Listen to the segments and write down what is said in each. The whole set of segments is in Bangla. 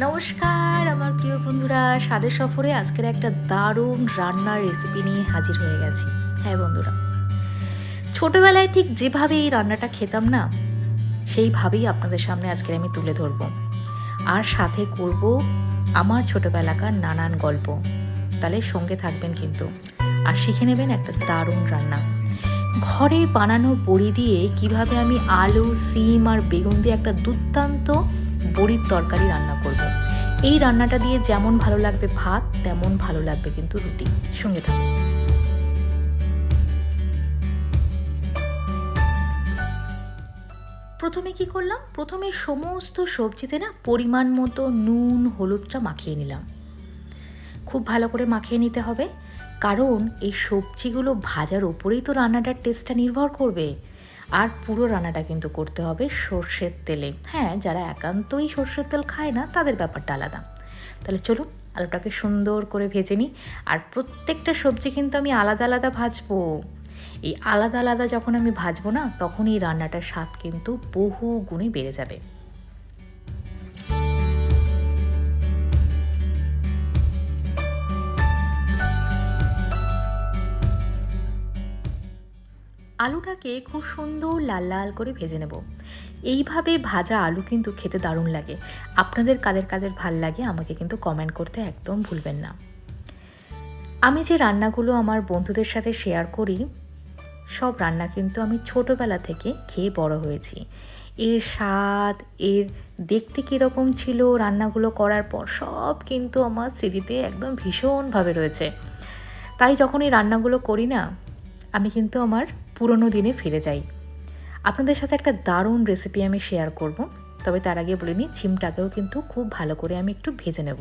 নমস্কার, আমার প্রিয় বন্ধুরা। স্বাদের সফরে আজকের একটা দারুণ রান্নার রেসিপি নিয়ে হাজির হয়ে গেছি। হ্যাঁ বন্ধুরা, ছোটবেলায় ঠিক যেভাবে এই রান্নাটা খেতাম না, সেইভাবেই আপনাদের সামনে আজকের আমি তুলে ধরবো। আর সাথে করব আমার ছোটবেলাকার নানান গল্প। তাহলে সঙ্গে থাকবেন কিন্তু। আর শিখে নেবেন একটা দারুণ রান্না। ঘরে বানানো বড়ি দিয়ে কীভাবে আমি আলু, সিম আর বেগুন দিয়ে একটা দুর্দান্ত বড়ির তরকারি রান্না করব। এই রান্নাটা দিয়ে যেমন ভালো লাগবে ভাত, তেমন ভালো লাগবে কিন্তু রুটি। সঙ্গে থাকুন। প্রথমে কি করলাম? প্রথমে সমস্ত সবজিতে না পরিমাণ মতো নুন, হলুদটা মাখিয়ে নিলাম। খুব ভালো করে মাখিয়ে নিতে হবে। কারণ এই সবজিগুলো ভাজার ওপরেই তো রান্নাটার টেস্টটা নির্ভর করবে। আর পুরো রান্নাটা কিন্তু করতে হবে সর্ষের তেলে। হ্যাঁ যারা একান্তই সর্ষের তেল খায় না, তাদের ব্যাপারটা আলাদা। তাহলে চলুন, আলুটাকে সুন্দর করে ভেজে নিই। আর প্রত্যেকটা সবজি কিন্তু আমি আলাদা আলাদা ভাজবো। এই আলাদা আলাদা যখন আমি ভাজবো না, তখন এই রান্নাটার স্বাদ কিন্তু বহু গুণে বেড়ে যাবে। আলুটাকে খুব সুন্দর লাল লাল করে ভেজে নেব। এইভাবে ভাজা আলু কিন্তু খেতে দারুণ লাগে। আপনাদের কাদের কাদের ভালো লাগে আমাকে কিন্তু কমেন্ট করতে একদম ভুলবেন না। আমি যে রান্নাগুলো আমার বন্ধুদের সাথে শেয়ার করি, সব রান্না কিন্তু আমি ছোটোবেলা থেকে খেয়ে বড় হয়েছি। এর স্বাদ, এর দেখতে কীরকম ছিল রান্নাগুলো করার পর সব কিন্তু আমার স্মৃতিতে একদম ভীষণভাবে রয়েছে। তাই যখন এই রান্নাগুলো করি না, আমি কিন্তু আমার পুরনো দিনে ফিরে যাই। আপনাদের সাথে একটা দারুণ রেসিপি আমি শেয়ার করব, তবে তার আগে বলে নিই চিমটাকেও কিন্তু খুব ভালো করে আমি একটু ভেজে নেব।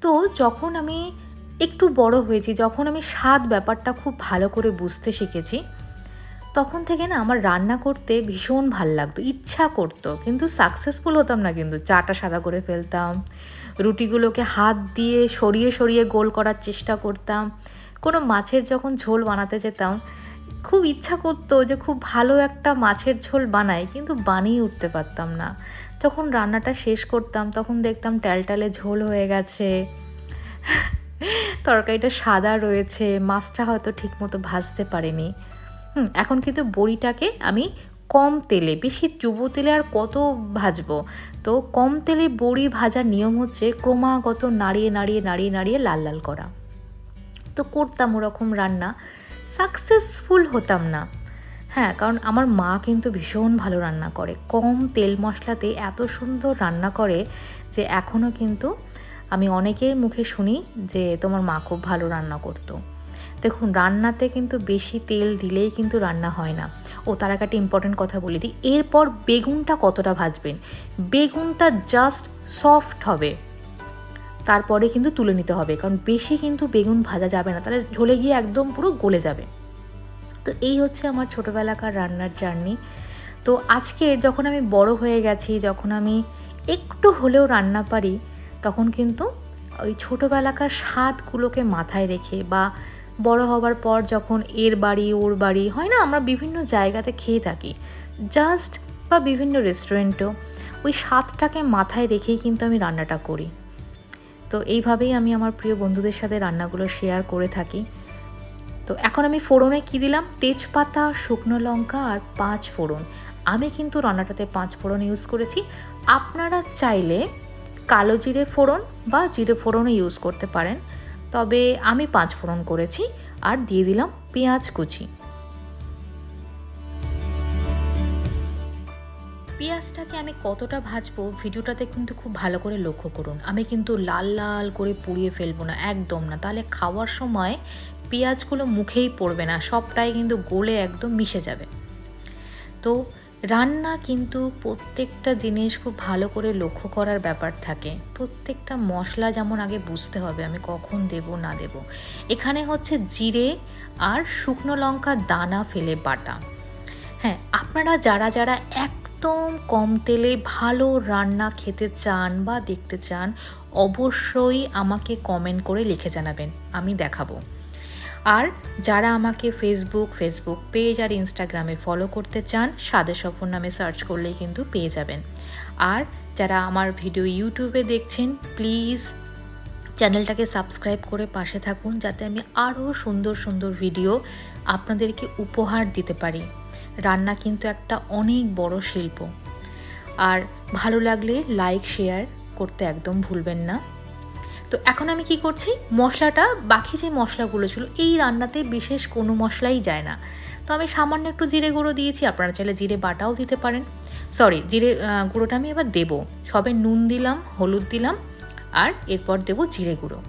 তো যখন আমি একটু বড় হয়েছি, যখন আমি স্বাদ ব্যাপারটা খুব ভালো করে বুঝতে শিখেছি, তখন থেকে না আমার রান্না করতে ভীষণ ভালো লাগতো, ইচ্ছা করতো, কিন্তু সাকসেসফুল হতাম না কিন্তু। চাটা সাদা করে ফেলতাম, রুটিগুলোকে হাত দিয়ে সরিয়ে সরিয়ে গোল করার চেষ্টা করতাম কোনো মাছের যখন ঝোল বানাতে যেতাম, খুব ইচ্ছা করতো যে খুব ভালো একটা মাছের ঝোল বানাই, কিন্তু বানিয়ে উঠতে পারতাম না। যখন রান্নাটা শেষ করতাম, তখন দেখতাম ট্যালটালে ঝোল হয়ে গেছে, তরকারিটা সাদা রয়েছে, মাছটা হয়তো ঠিকমতো ভাজতে পারিনি। হুম, এখন কিন্তু বড়িটাকে আমি কম তেলে, বেশি চুবো তেলে আর কত ভাজবো? তো কম তেলে বড়ি ভাজার নিয়ম হচ্ছে ক্রমাগত নাড়িয়ে নাড়িয়ে নাড়িয়ে নাড়িয়ে লাল লাল করা। তো করতাম ওরকম রান্না। সাকসেসফুল হতাম না। হ্যাঁ কারণ আমার মা কিন্তু ভীষণ ভালো রান্না করে। কম তেল মশলাতে এত সুন্দর রান্না করে যে এখনও কিন্তু আমি অনেকের মুখে শুনি যে তোমার মা খুব ভালো রান্না করতো। দেখুন, রান্নাতে কিন্তু বেশি তেল দিলেই কিন্তু রান্না হয় না। ও তার একটা ইম্পর্টেন্ট কথা বলে দিই। এরপর বেগুনটা কতটা ভাজবেন? বেগুনটা জাস্ট সফট হবে। তারপরে কিন্তু তুলে নিতে হবে, কারণ বেশি কিন্তু বেগুন ভাজা যাবে না, তাহলে ঝোলে গিয়ে একদম পুরো গলে যাবে। তো এই হচ্ছে আমার ছোটোবেলাকার রান্নার জার্নি। তো আজকে যখন আমি বড় হয়ে গেছি, যখন আমি একটু হলেও রান্না পারি, তখন কিন্তু ওই ছোটোবেলাকার স্বাদগুলোকে মাথায় রেখে বা বড় হবার পর যখন এর বাড়ি, ওর বাড়ি, হয় না, আমরা বিভিন্ন জায়গাতে খেয়ে থাকি, জাস্ট বা বিভিন্ন রেস্টুরেন্টও ওই স্বাদটাকে মাথায় রেখেই কিন্তু আমি রান্নাটা করি। তো এইভাবেই আমি আমার প্রিয় বন্ধুদের সাথে রান্নাগুলো শেয়ার করে থাকি। তো এখন আমি ফোড়নে কি দিলাম? তেজপাতা, শুকনো লঙ্কা আর পাঁচ ফোড়ন। আমি কিন্তু রান্নাটাতে পাঁচ ফোড়ন ইউজ করেছি। আপনারা চাইলে কালো জিরে ফোড়ন বা জিরে ফোড়নও ইউজ করতে পারেন। তবে আমি পাঁচ ফোড়ন করেছি আর দিয়ে দিলাম পেঁয়াজ কুচি। পেঁয়াজটাকে আমি কতটা ভাজবো ভিডিওটাতে কিন্তু খুব ভালো করে লক্ষ্য করুন। আমি কিন্তু লাল লাল করে পুড়িয়ে ফেলব না, একদম না। তাহলে খাওয়ার সময় পেঁয়াজগুলো মুখেই পড়বে না, সবটাই কিন্তু গলে একদম মিশে যাবে। তো রান্না কিন্তু প্রত্যেকটা জিনিস খুব ভালো করে লক্ষ্য করার ব্যাপার থাকে। প্রত্যেকটা মশলা যেমন আগে বুঝতে হবে, আমি কখন দেব, না দেব। এখানে হচ্ছে জিরে আর শুকনো লঙ্কা দানা ফেলে বাটা। হ্যাঁ আপনারা যারা যারা একদম কম তেলে ভালো রান্না খেতে চান বা দেখতে চান, অবশ্যই আমাকে কমেন্ট করে লিখে জানাবেন, আমি দেখাবো। আর যারা আমাকে ফেসবুক ফেসবুক পেজ আর ইনস্টাগ্রামে ফলো করতে চান, সাদে সফর নামে সার্চ করলেই কিন্তু পেয়ে যাবেন। আর যারা আমার ভিডিও ইউটিউবে দেখছেন প্লিজ চ্যানেলটাকে সাবস্ক্রাইব করে পাশে থাকুন, যাতে আমি আরও সুন্দর সুন্দর ভিডিও আপনাদেরকে উপহার দিতে পারি। রান্না কিন্তু একটা অনেক বড় শিল্প। আর ভালো লাগলে লাইক শেয়ার করতে একদম ভুলবেন না। তো এখন আমি কি করছি? মশলাটা, বাকি যে মশলাগুলো ছিল, এই রান্নাতে বিশেষ কোনো মশলাই যায় না। তো আমি সামান্য একটু জিরে গুঁড়ো দিয়েছি, আপনারা চাইলে জিরে বাটাও দিতে পারেন। সরি জিরে গুঁড়োটা আমি এবার দেবো। সবে নুন দিলাম, হলুদ দিলাম, আর এরপর দেবো জিরে গুঁড়ো।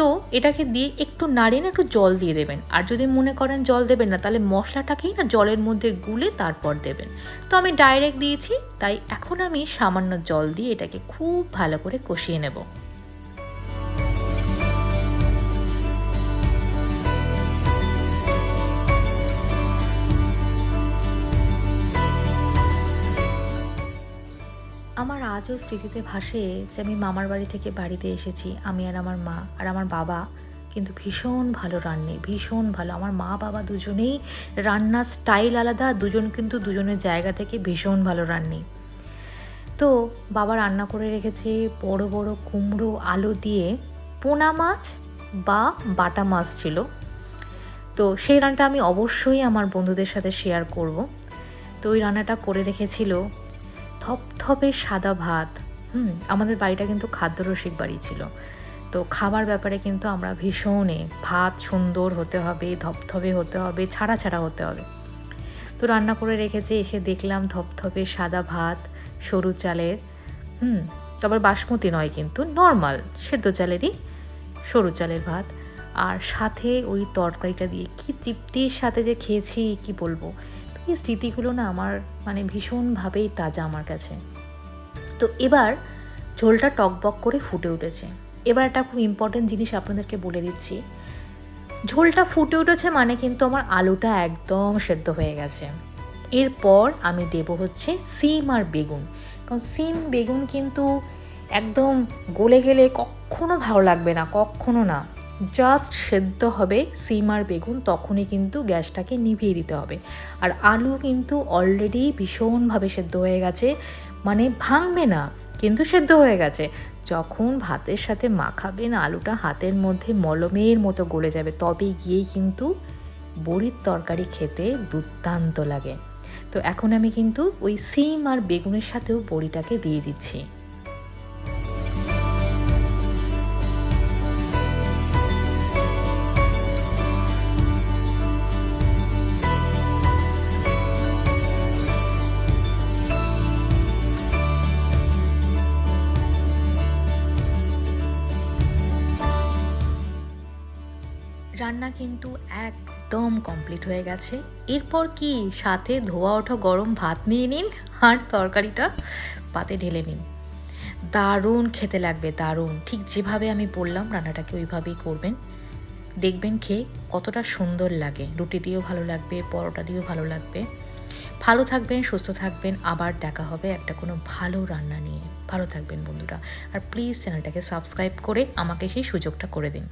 তো এটাকে দিয়ে একটু নাড়িয়ে একটু জল দিয়ে দেবেন। আর যদি মনে করেন জল দেবেন না, তাহলে মশলাটাকেই না জলের মধ্যে গুলে তারপর দেবেন। তো আমি ডাইরেক্ট দিয়েছি, তাই এখন আমি সামান্য জল দিয়ে এটাকে খুব ভালো করে কষিয়ে নেব। আজও স্মৃতিতে ভাসে যে আমি মামার বাড়ি থেকে বাড়িতে এসেছি, আমি আর আমার মা আর আমার বাবা। কিন্তু ভীষণ ভালো রান্নে, ভীষণ ভালো। আমার মা, বাবা দুজনেই রান্নার স্টাইল আলাদা, দুজন কিন্তু দুজনের জায়গা থেকে ভীষণ ভালো রান্নি। তো বাবা রান্না করে রেখেছে বড় বড় কুমড়ো, আলু দিয়ে পোনা মাছ বা বাটা মাছ ছিল। তো সেই রান্নাটা আমি অবশ্যই আমার বন্ধুদের সাথে শেয়ার করব। তো ওই রান্নাটা করে রেখেছিল থপথপে সাদা ভাত। হুম, আমাদের বাড়িটা কিন্তু খাদ্যরসিক বাড়ি ছিল। তো খাবার ব্যাপারে কিন্তু আমরা ভীষণে ভাত সুন্দর হতে হবে, ধপধপে হতে হবে ছাড়া ছাড়া হতে হবে। তো রান্না করে রেখেছে, এসে দেখলাম ধপধপে সাদা ভাত, সরু চালের, হুম, তারপর বাসমতি নয় কিন্তু, নর্মাল সেদ্ধ চালেরই সরু চালের ভাত। আর সাথে ওই তরকারিটা দিয়ে কি তৃপ্তির সাথে যে খেয়েছি, কি বলব? এই স্মৃতিগুলো না আমার মানে ভীষণভাবেই তাজা আমার কাছে। তো এবার ঝোলটা টকবক করে ফুটে উঠেছে। এবার একটা খুব ইম্পর্টেন্ট জিনিস আপনাদেরকে বলে দিচ্ছি। ঝোলটা ফুটে উঠেছে মানে কিন্তু আমার আলুটা একদম সেদ্ধ হয়ে গেছে। এরপর আমি দেব হচ্ছে সিম আর বেগুন। কারণ সিম, বেগুন কিন্তু একদম গলে গেলে কখনো ভালো লাগবে না, কখনো না। জাস্ট সেদ্ধ হবে সিম আর বেগুন, তখনই কিন্তু গ্যাসটাকে নিভিয়ে দিতে হবে। আর আলু কিন্তু অলরেডি ভীষণভাবে সেদ্ধ হয়ে গেছে। মানে ভাঙবে না, কিন্তু সেদ্ধ হয়ে গেছে। যখন ভাতের সাথে মাখাবেন, আলুটা হাতের মধ্যে মলমের মতো গলে যাবে, তবে গিয়েই কিন্তু বড়ির তরকারি খেতে দুর্দান্ত লাগে। তো এখন আমি কিন্তু ওই সিম আর বেগুনের সাথেও বড়িটাকে দিয়ে দিচ্ছি। রান্না কিন্তু একদম কমপ্লিট হয়ে গেছে। এরপর কি সাথে ধোয়া ওঠা গরম ভাত নিয়ে নিন আর তরকারিটা পাতে ঢেলে নিন। দারুণ খেতে লাগবে, দারুণ। ঠিক যেভাবে আমি বললাম রান্নাটাকে ওইভাবেই করবেন। দেখবেন খেয়ে কতটা সুন্দর লাগে। রুটি দিয়েও ভালো লাগবে, পরোটা দিয়েও ভালো লাগবে। ভালো থাকবেন, সুস্থ থাকবেন। আবার দেখা হবে একটা কোনো ভালো রান্না নিয়ে। ভালো থাকবেন বন্ধুরা। আর প্লিজ চ্যানেলটাকে সাবস্ক্রাইব করে আমাকে সেই সুযোগটা করে দিন।